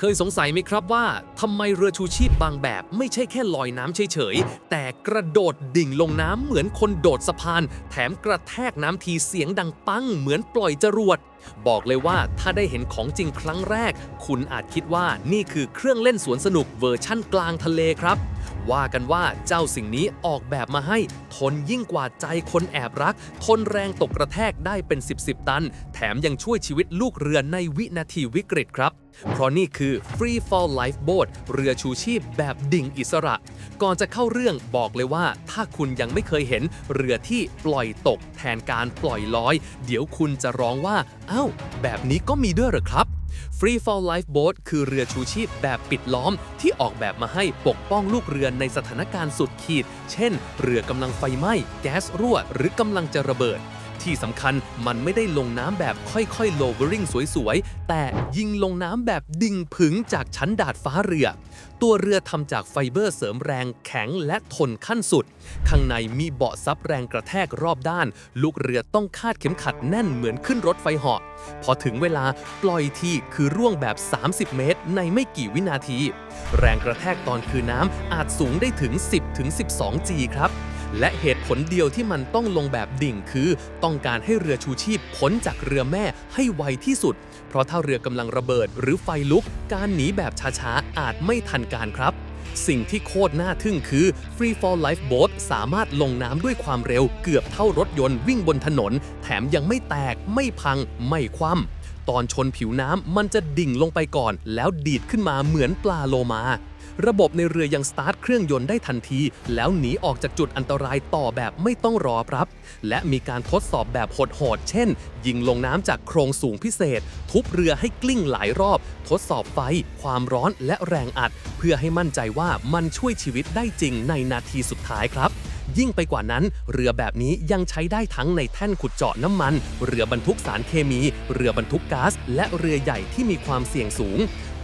เคยสงสัยไหมครับว่าทำไมเรือชูชีพบางแบบไม่ใช่แค่ลอยน้ำเฉยๆ แต่กระโดดดิ่งลงน้ำเหมือนคนโดดสะพาน แถมกระแทกน้ำทีเสียงดังปังเหมือนปล่อยจรวด บอกเลยว่าถ้าได้เห็นของจริงครั้งแรก คุณอาจคิดว่านี่คือเครื่องเล่นสวนสนุกเวอร์ชั่นกลางทะเลครับ ว่ากันว่าเจ้าสิ่งนี้ออกแบบมาให้ ทนยิ่งกว่าใจคนแอบรัก ทนแรงตกกระแทกได้เป็น 10บสตัน แถมยังช่วยชีวิตลูกเรือในวินาทีวิกฤตครับ เพราะนี่คือ Free Fall Lifeboat เรือชูชีพแบบดิ่งอิสระ ก่อนจะเข้าเรื่องบอกเลยว่า ถ้าคุณยังไม่เคยเห็นเรือที่ปล่อยตกแทนการปล่อยลอย เดี๋ยวคุณจะร้องว่า เอ้า แบบนี้ก็มีด้วยหรอครับ Free Fall Lifeboat คือเรือชูชีพแบบปิดล้อม ที่ออกแบบมาให้ปกป้องลูกเรือในสถานการณ์สุดขีด เช่น เรือกำลังไฟไหม้ แก๊สรั่ว หรือกำลังจะระเบิด ที่สำคัญมันไม่ได้ลงน้ำแบบค่อยๆ lowering สวยๆ แต่ยิงลงน้ำแบบดิ่งผึงจากชั้นดาดฟ้าเรือ ตัวเรือทำจากไฟเบอร์เสริมแรงแข็งและทนขั้นสุด ข้างในมีเบาะซับแรงกระแทกรอบด้าน ลูกเรือต้องคาดเข็มขัดแน่นเหมือนขึ้นรถไฟเหาะพอถึงเวลาปล่อยทีคือร่วงแบบ 30 เมตร ในไม่กี่วินาที แรงกระแทกตอนคืนน้ำอาจสูงได้ถึง 10-12 G ครับ และเหตุผลเดียวที่มันต้องลงแบบดิ่งคือ ต้องการให้เรือชูชีพพ้นจากเรือแม่ให้ไวที่สุด เพราะถ้าเรือกำลังระเบิดหรือไฟลุก การหนีแบบช้าๆ อาจไม่ทันการครับ สิ่งที่โคตรน่าทึ่งคือ Free Fall Lifeboat สามารถลงน้ำด้วยความเร็วเกือบเท่ารถยนต์วิ่งบนถนน แถมยังไม่แตก ไม่พัง ไม่คว่ำตอนชนผิวน้ำมันจะดิ่งลงไปก่อน แล้วดีดขึ้นมาเหมือนปลาโลมา ระบบในเรือยังสตาร์ทเครื่องยนต์ได้ทันที แล้วหนีออกจากจุดอันตรายต่อแบบไม่ต้องรอครับ และมีการทดสอบแบบโหดๆเช่น ยิงลงน้ำจากโครงสูงพิเศษ ทุบเรือให้กลิ้งหลายรอบ ทดสอบไฟ ความร้อนและแรงอัด เพื่อให้มั่นใจว่ามันช่วยชีวิตได้จริงในนาทีสุดท้ายครับยิ่งไปกว่านั้น เรือแบบนี้ยังใช้ได้ทั้งในแท่นขุดเจาะน้ำมัน เรือบรรทุกสารเคมี เรือบรรทุกก๊าซและเรือใหญ่ที่มีความเสี่ยงสูง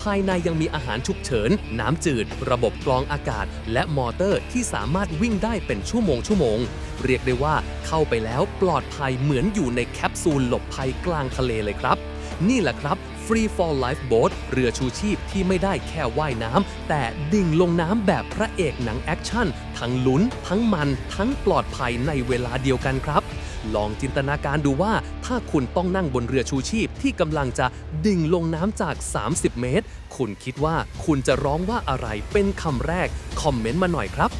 ภายในยังมีอาหารฉุกเฉิน น้ำจืด ระบบกรองอากาศ และมอเตอร์ที่สามารถวิ่งได้เป็นชั่วโมงชั่วโมง เรียกได้ว่าเข้าไปแล้วปลอดภัยเหมือนอยู่ในแคปซูลหลบภัยกลางทะเลเลยครับ นี่แหละครับ Free Fall Lifeboat เรือชูชีพที่ไม่ได้แค่ว่ายน้ำแต่ดิ่งลงน้ำแบบพระเอกหนังแอคชั่น ทั้งลุ้น ทั้งมัน ทั้งปลอดภัยในเวลาเดียวกันครับ ลองจินตนาการดูว่าถ้าคุณต้องนั่งบนเรือชูชีพที่กำลังจะดิ่งลงน้ำจาก 30 เมตร คุณคิดว่าคุณจะร้องว่าอะไรเป็นคำแรก คอมเมนต์มาหน่อยครับ